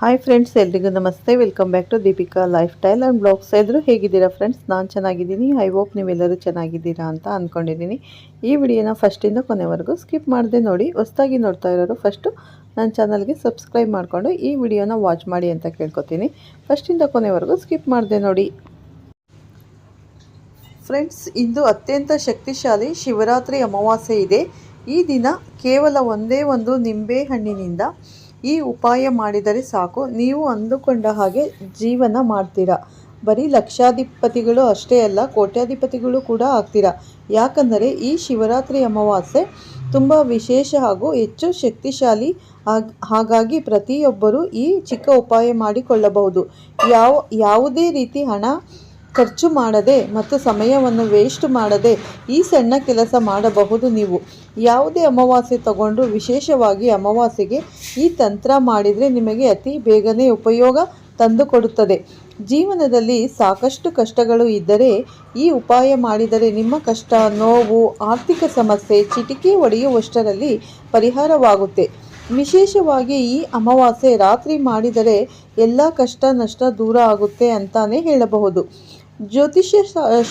Hi friends ಎಲ್ರಿಗೂ ನಮಸ್ತೆ. Welcome back to Deepika lifestyle and blogs ಎಲ್ಲರೂ ಹೇಗಿದ್ದೀರಾ ಫ್ರೆಂಡ್ಸ್ ನಾನು ಚೆನ್ನಾಗಿದ್ದೀನಿ. ಐ ಹೋಪ್ ನೀವೆಲ್ಲರೂ ಚೆನ್ನಾಗಿದ್ದೀರಾ ಅಂತ ಅಂದ್ಕೊಂಡಿದ್ದೀನಿ ಈ ವಿಡಿಯೋನ ಫಸ್ಟಿಂದ ಕೊನೆವರೆಗೂ ಸ್ಕಿಪ್ ಮಾಡದೆ ನೋಡಿ. ಹೊಸ್ದಾಗಿ ನೋಡ್ತಾ ಇರೋರು ಫಸ್ಟು ನನ್ನ ಚಾನಲ್ಗೆ ಸಬ್ಸ್ಕ್ರೈಬ್ ಮಾಡಿಕೊಂಡು ಈ ವಿಡಿಯೋನ ವಾಚ್ ಮಾಡಿ ಅಂತ ಕೇಳ್ಕೊತೀನಿ. ಫಸ್ಟಿಂದ ಕೊನೆವರೆಗೂ ಸ್ಕಿಪ್ ಮಾಡಿದೆ ನೋಡಿ. ಫ್ರೆಂಡ್ಸ್ ಇಂದು ಅತ್ಯಂತ ಶಕ್ತಿಶಾಲಿ ಶಿವರಾತ್ರಿ ಅಮಾವಾಸ್ಯೆ ಇದೆ. ಈ ದಿನ ಕೇವಲ ಒಂದೇ ಒಂದು ನಿಂಬೆ ಹಣ್ಣಿನಿಂದ ಈ ಉಪಾಯ ಮಾಡಿದರೆ ಸಾಕು. ನೀವು ಅಂದುಕೊಂಡ ಹಾಗೆ ಜೀವನ ಮಾಡ್ತೀರಾ. ಬರೀ ಲಕ್ಷಾಧಿಪತಿಗಳು ಅಷ್ಟೇ ಅಲ್ಲ, ಕೋಟ್ಯಾಧಿಪತಿಗಳು ಕೂಡ ಆಗ್ತೀರಾ. ಯಾಕಂದರೆ ಈ ಶಿವರಾತ್ರಿ ಅಮಾವಾಸ್ಯೆ ತುಂಬ ವಿಶೇಷ ಹಾಗೂ ಹೆಚ್ಚು ಶಕ್ತಿಶಾಲಿ ಹಾಗ್- ಹಾಗಾಗಿ ಪ್ರತಿಯೊಬ್ಬರೂ ಈ ಚಿಕ್ಕ ಉಪಾಯ ಮಾಡಿಕೊಳ್ಳಬಹುದು. ಯಾವ, ಯಾವುದೇ ರೀತಿ ಹಣ ಖರ್ಚು ಮಾಡದೆ ಮತ್ತು ಸಮಯವನ್ನು ವೇಸ್ಟ್ ಮಾಡದೆ ಈ ಸಣ್ಣ ಕೆಲಸ ಮಾಡಬಹುದು ನೀವು. ಯಾವುದೇ ಅಮಾವಾಸ್ಯೆ ತಗೊಂಡು ವಿಶೇಷವಾಗಿ ಅಮಾವಾಸ್ಯೆಗೆ ಈ ತಂತ್ರ ಮಾಡಿದರೆ ನಿಮಗೆ ಅತಿ ಬೇಗನೆ ಉಪಯೋಗ ತಂದುಕೊಡುತ್ತದೆ. ಜೀವನದಲ್ಲಿ ಸಾಕಷ್ಟು ಕಷ್ಟಗಳು ಇದ್ದರೆ ಈ ಉಪಾಯ ಮಾಡಿದರೆ ನಿಮ್ಮ ಕಷ್ಟ, ನೋವು, ಆರ್ಥಿಕ ಸಮಸ್ಯೆ, ಚಿಟಿಕೆ ಒಡೆಯುವಷ್ಟರಲ್ಲಿ ಪರಿಹಾರವಾಗುತ್ತೆ. ವಿಶೇಷವಾಗಿ ಈ ಅಮಾವಾಸ್ಯೆ ರಾತ್ರಿ ಮಾಡಿದರೆ ಎಲ್ಲ ಕಷ್ಟ, ನಷ್ಟ ದೂರ ಆಗುತ್ತೆ ಅಂತಾನೆ ಹೇಳಬಹುದು. ಜ್ಯೋತಿಷ್ಯ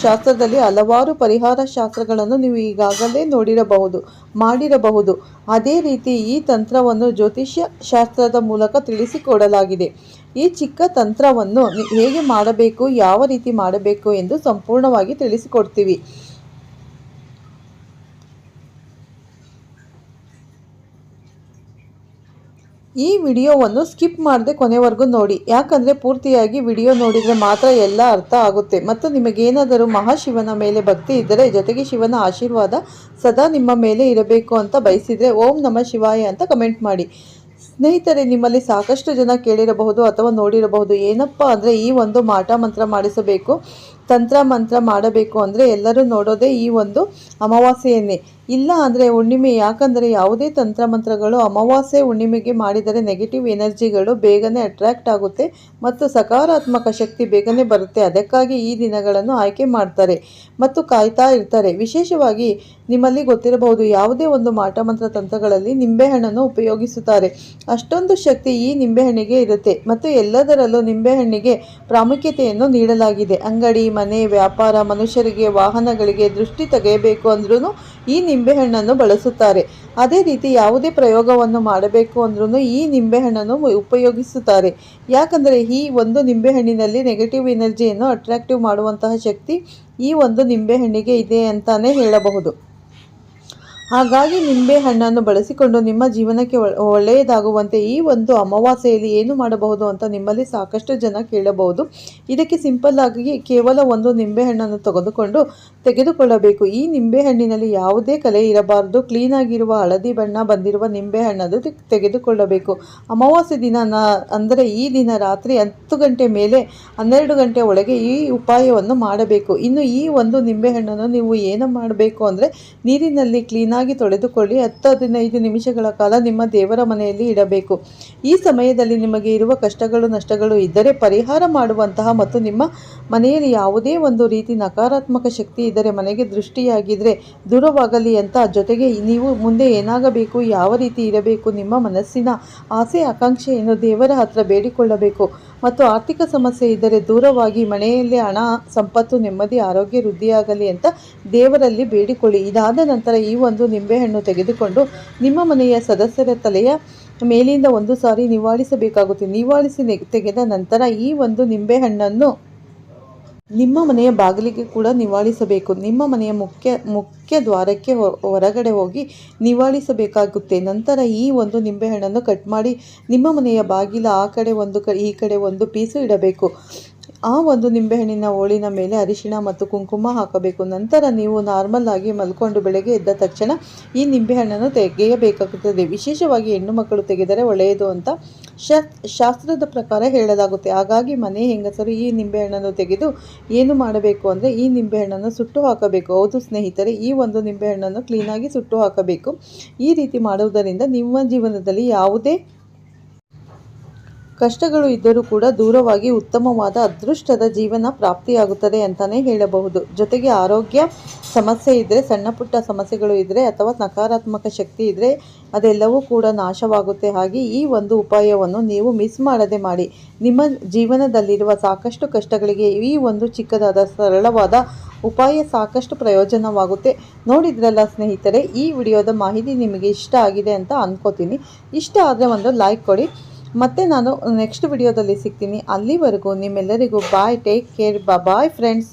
ಶಾಸ್ತ್ರದಲ್ಲಿ ಹಲವಾರು ಪರಿಹಾರ ಶಾಸ್ತ್ರಗಳನ್ನು ನೀವು ಈಗಾಗಲೇ ನೋಡಿರಬಹುದು, ಮಾಡಿರಬಹುದು. ಅದೇ ರೀತಿ ಈ ತಂತ್ರವನ್ನು ಜ್ಯೋತಿಷ್ಯ ಶಾಸ್ತ್ರದ ಮೂಲಕ ತಿಳಿಸಿಕೊಡಲಾಗಿದೆ. ಈ ಚಿಕ್ಕ ತಂತ್ರವನ್ನು ಹೇಗೆ ಮಾಡಬೇಕು, ಯಾವ ರೀತಿ ಮಾಡಬೇಕು ಎಂದು ಸಂಪೂರ್ಣವಾಗಿ ತಿಳಿಸಿಕೊಡ್ತೀವಿ. ಈ ವಿಡಿಯೋವನ್ನು ಸ್ಕಿಪ್ ಮಾಡದೆ ಕೊನೆವರೆಗೂ ನೋಡಿ. ಯಾಕಂದರೆ ಪೂರ್ತಿಯಾಗಿ ವಿಡಿಯೋ ನೋಡಿದರೆ ಮಾತ್ರ ಎಲ್ಲ ಅರ್ಥ ಆಗುತ್ತೆ. ಮತ್ತು ನಿಮಗೇನಾದರೂ ಮಹಾಶಿವನ ಮೇಲೆ ಭಕ್ತಿ ಇದ್ದರೆ ಜೊತೆಗೆ ಶಿವನ ಆಶೀರ್ವಾದ ಸದಾ ನಿಮ್ಮ ಮೇಲೆ ಇರಬೇಕು ಅಂತ ಬಯಸಿದರೆ ಓಂ ನಮ ಶಿವಾಯ ಅಂತ ಕಮೆಂಟ್ ಮಾಡಿ. ಸ್ನೇಹಿತರೆ, ನಿಮ್ಮಲ್ಲಿ ಸಾಕಷ್ಟು ಜನ ಕೇಳಿರಬಹುದು ಅಥವಾ ನೋಡಿರಬಹುದು ಏನಪ್ಪ ಅಂದರೆ ಈ ಒಂದು ಮಾಟ ಮಂತ್ರ ಮಾಡಿಸಬೇಕು. ತಂತ್ರ ಮಂತ್ರ ಮಾಡಬೇಕು ಅಂದರೆ ಎಲ್ಲರೂ ನೋಡೋದೇ ಈ ಒಂದು ಅಮಾವಾಸ್ಯೆಯನ್ನೇ. ಇಲ್ಲ ಅಂದರೆ ಹುಣ್ಣಿಮೆ, ಯಾಕಂದರೆ ಯಾವುದೇ ತಂತ್ರ ಮಂತ್ರಗಳು ಅಮಾವಾಸ್ಯೆ ಹುಣ್ಣಿಮೆಗೆ ಮಾಡಿದರೆ ನೆಗೆಟಿವ್ ಎನರ್ಜಿಗಳು ಬೇಗನೆ ಅಟ್ರಾಕ್ಟ್ ಆಗುತ್ತೆ ಮತ್ತು ಸಕಾರಾತ್ಮಕ ಶಕ್ತಿ ಬೇಗನೆ ಬರುತ್ತೆ. ಅದಕ್ಕಾಗಿ ಈ ದಿನಗಳನ್ನು ಆಯ್ಕೆ ಮಾಡ್ತಾರೆ ಮತ್ತು ಕಾಯ್ತಾ ಇರ್ತಾರೆ. ವಿಶೇಷವಾಗಿ ನಿಮ್ಮಲ್ಲಿ ಗೊತ್ತಿರಬಹುದು ಯಾವುದೇ ಒಂದು ಮಾಟ ಮಂತ್ರ ತಂತ್ರಗಳಲ್ಲಿ ನಿಂಬೆಹಣ್ಣನ್ನು ಉಪಯೋಗಿಸುತ್ತಾರೆ. ಅಷ್ಟೊಂದು ಶಕ್ತಿ ಈ ನಿಂಬೆಹಣ್ಣಿಗೆ ಇರುತ್ತೆ ಮತ್ತು ಎಲ್ಲದರಲ್ಲೂ ನಿಂಬೆಹಣ್ಣಿಗೆ ಪ್ರಾಮುಖ್ಯತೆಯನ್ನು ನೀಡಲಾಗಿದೆ. ಅಂಗಡಿ ಮನೆ, ವ್ಯಾಪಾರ, ಮನುಷ್ಯರಿಗೆ, ವಾಹನಗಳಿಗೆ ದೃಷ್ಟಿ ತೆಗೆಯಬೇಕು ಅಂದ್ರೂ ಈ ನಿಂಬೆಹಣ್ಣನ್ನು ಬಳಸುತ್ತಾರೆ. ಅದೇ ರೀತಿ ಯಾವುದೇ ಪ್ರಯೋಗವನ್ನು ಮಾಡಬೇಕು ಅಂದ್ರೂ ಈ ನಿಂಬೆಹಣ್ಣನ್ನು ಉಪಯೋಗಿಸುತ್ತಾರೆ. ಯಾಕಂದರೆ ಈ ಒಂದು ನಿಂಬೆಹಣ್ಣಿನಲ್ಲಿ ನೆಗೆಟಿವ್ ಎನರ್ಜಿಯನ್ನು ಅಟ್ರಾಕ್ಟಿವ್ ಮಾಡುವಂತಹ ಶಕ್ತಿ ಈ ಒಂದು ನಿಂಬೆಹಣ್ಣಿಗೆ ಇದೆ ಅಂತಲೇ ಹೇಳಬಹುದು. ಹಾಗಾಗಿ ನಿಂಬೆ ಹಣ್ಣನ್ನು ಬಳಸಿಕೊಂಡು ನಿಮ್ಮ ಜೀವನಕ್ಕೆ ಒಳ್ಳೆಯದಾಗುವಂತೆ ಈ ಒಂದು ಅಮಾವಾಸ್ಯೆಯಲ್ಲಿ ಏನು ಮಾಡಬಹುದು ಅಂತ ನಿಮ್ಮಲ್ಲಿ ಸಾಕಷ್ಟು ಜನ ಕೇಳಬಹುದು. ಇದಕ್ಕೆ ಸಿಂಪಲ್ ಆಗಿ ಕೇವಲ ಒಂದು ನಿಂಬೆ ಹಣ್ಣನ್ನು ತೆಗೆದುಕೊಂಡು ತೆಗೆದುಕೊಳ್ಳಬೇಕು. ಈ ನಿಂಬೆ ಹಣ್ಣಿನಲ್ಲಿ ಯಾವುದೇ ಕಲೆ ಇರಬಾರದು. ಕ್ಲೀನಾಗಿರುವ ಹಳದಿ ಬಣ್ಣ ಬಂದಿರುವ ನಿಂಬೆ ಹಣ್ಣನ್ನು ತೆಗೆದುಕೊಳ್ಳಬೇಕು. ಅಮಾವಾಸ್ಯೆ ದಿನ ಅಂದರೆ ಈ ದಿನ ರಾತ್ರಿ ಹತ್ತು ಗಂಟೆ ಮೇಲೆ ಹನ್ನೆರಡು ಗಂಟೆ ಒಳಗೆ ಈ ಉಪಾಯವನ್ನು ಮಾಡಬೇಕು. ಇನ್ನು ಈ ಒಂದು ನಿಂಬೆಹಣ್ಣನ್ನು ನೀವು ಏನು ಮಾಡಬೇಕು ಅಂದರೆ ನೀರಿನಲ್ಲಿ ಕ್ಲೀನಾಗಿ ತೊಳೆದುಕೊಳ್ಳಿ. ಹತ್ತು ಹದಿನೈದು ನಿಮಿಷಗಳ ಕಾಲ ನಿಮ್ಮ ದೇವರ ಮನೆಯಲ್ಲಿ ಇಡಬೇಕು. ಈ ಸಮಯದಲ್ಲಿ ನಿಮಗೆ ಇರುವ ಕಷ್ಟಗಳು, ನಷ್ಟಗಳು ಇದ್ದರೆ ಪರಿಹಾರ ಮಾಡುವಂತಹ ಮತ್ತು ನಿಮ್ಮ ಮನೆಯಲ್ಲಿ ಯಾವುದೇ ಒಂದು ರೀತಿ ನಕಾರಾತ್ಮಕ ಶಕ್ತಿ ಇದ್ದರೆ, ಮನೆಗೆ ದೃಷ್ಟಿಯಾಗಿದ್ದರೆ ದೂರವಾಗಲಿ ಅಂತ ಜೊತೆಗೆ ನೀವು ಮುಂದೆ ಏನಾಗಬೇಕು, ಯಾವ ರೀತಿ ಇರಬೇಕು, ನಿಮ್ಮ ಮನಸ್ಸಿನ ಆಸೆ, ಆಕಾಂಕ್ಷೆಯನ್ನು ದೇವರ ಹತ್ರ ಬೇಡಿಕೊಳ್ಳಬೇಕು. ಮತ್ತು ಆರ್ಥಿಕ ಸಮಸ್ಯೆ ಇದ್ದರೆ ದೂರವಾಗಿ ಮನೆಯಲ್ಲಿ ಹಣ, ಸಂಪತ್ತು, ನೆಮ್ಮದಿ, ಆರೋಗ್ಯ, ವೃದ್ಧಿಯಾಗಲಿ ಅಂತ ದೇವರಲ್ಲಿ ಬೇಡಿಕೊಳ್ಳಿ. ಇದಾದ ನಂತರ ಈ ಒಂದು ನಿಂಬೆಹಣ್ಣು ತೆಗೆದುಕೊಂಡು ನಿಮ್ಮ ಮನೆಯ ಸದಸ್ಯರ ತಲೆಯ ಮೇಲಿಂದ ಒಂದು ಸಾರಿ ನಿವಾಳಿಸಬೇಕಾಗುತ್ತೆ. ನಿವಾಳಿಸಿ ತೆಗೆದ ನಂತರ ಈ ಒಂದು ನಿಂಬೆಹಣ್ಣನ್ನು ನಿಮ್ಮ ಮನೆಯ ಬಾಗಿಲಿಗೆ ಕೂಡ ನಿವಾಳಿಸಬೇಕು. ನಿಮ್ಮ ಮನೆಯ ಮುಖ್ಯ ಮುಖ್ಯ ದ್ವಾರಕ್ಕೆ ಹೊರಗಡೆ ಹೋಗಿ ನಿವಾಳಿಸಬೇಕಾಗುತ್ತೆ. ನಂತರ ಈ ಒಂದು ನಿಂಬೆಹಣ್ಣನ್ನು ಕಟ್ ಮಾಡಿ ನಿಮ್ಮ ಮನೆಯ ಬಾಗಿಲ ಆ ಕಡೆ ಒಂದು ಈ ಕಡೆ ಒಂದು ಪೀಸು ಇಡಬೇಕು. ಆ ಒಂದು ನಿಂಬೆಹಣ್ಣಿನ ಹೋಳಿನ ಮೇಲೆ ಅರಿಶಿಣ ಮತ್ತು ಕುಂಕುಮ ಹಾಕಬೇಕು. ನಂತರ ನೀವು ನಾರ್ಮಲ್ ಆಗಿ ಮಲ್ಕೊಂಡು ಬೆಳಗ್ಗೆ ಎದ್ದ ತಕ್ಷಣ ಈ ನಿಂಬೆಹಣ್ಣನ್ನು ತೆಗೆಯಬೇಕಾಗುತ್ತದೆ. ವಿಶೇಷವಾಗಿ ಹೆಣ್ಣು ಮಕ್ಕಳು ತೆಗೆದರೆ ಒಳ್ಳೆಯದು ಅಂತ ಶಾಸ್- ಶಾಸ್ತ್ರದ ಪ್ರಕಾರ ಹೇಳಲಾಗುತ್ತೆ. ಹಾಗಾಗಿ ಮನೆ ಹೆಂಗಸರು ಈ ನಿಂಬೆಹಣ್ಣನ್ನು ತೆಗೆದು ಏನು ಮಾಡಬೇಕು ಅಂದರೆ ಈ ನಿಂಬೆಹಣ್ಣನ್ನು ಸುಟ್ಟು ಹಾಕಬೇಕು. ಹೌದು ಸ್ನೇಹಿತರೆ, ಈ ಒಂದು ನಿಂಬೆಹಣ್ಣನ್ನು ಕ್ಲೀನಾಗಿ ಸುಟ್ಟು ಹಾಕಬೇಕು. ಈ ರೀತಿ ಮಾಡುವುದರಿಂದ ನಿಮ್ಮ ಜೀವನದಲ್ಲಿ ಯಾವುದೇ ಕಷ್ಟಗಳು ಇದ್ದರೂ ಕೂಡ ದೂರವಾಗಿ ಉತ್ತಮವಾದ ಅದೃಷ್ಟದ ಜೀವನ ಪ್ರಾಪ್ತಿಯಾಗುತ್ತದೆ ಅಂತಲೇ ಹೇಳಬಹುದು. ಜೊತೆಗೆ ಆರೋಗ್ಯ ಸಮಸ್ಯೆ ಇದ್ದರೆ ಸಣ್ಣ ಪುಟ್ಟ ಸಮಸ್ಯೆಗಳು ಇದ್ದರೆ ಅಥವಾ ನಕಾರಾತ್ಮಕ ಶಕ್ತಿ ಇದ್ದರೆ ಅದೆಲ್ಲವೂ ಕೂಡ ನಾಶವಾಗುತ್ತೆ. ಹಾಗೆ ಈ ಒಂದು ಉಪಾಯವನ್ನು ನೀವು ಮಿಸ್ ಮಾಡದೆ ಮಾಡಿ. ನಿಮ್ಮ ಜೀವನದಲ್ಲಿರುವ ಸಾಕಷ್ಟು ಕಷ್ಟಗಳಿಗೆ ಈ ಒಂದು ಚಿಕ್ಕದಾದ, ಸರಳವಾದ ಉಪಾಯ ಸಾಕಷ್ಟು ಪ್ರಯೋಜನವಾಗುತ್ತೆ. ನೋಡಿದ್ರಲ್ಲ ಸ್ನೇಹಿತರೆ, ಈ ವಿಡಿಯೋದ ಮಾಹಿತಿ ನಿಮಗೆ ಇಷ್ಟ ಆಗಿದೆ ಅಂತ ಅಂದ್ಕೋತೀನಿ ಇಷ್ಟ ಆದರೆ ಒಂದು ಲೈಕ್ ಕೊಡಿ. ಮತ್ತೆ ನಾನು ನೆಕ್ಸ್ಟ್ ವಿಡಿಯೋದಲ್ಲಿ ಸಿಗ್ತೀನಿ. ಅಲ್ಲಿವರೆಗೂ ನಿಮ್ಮೆಲ್ಲರಿಗೂ bye take care bye friends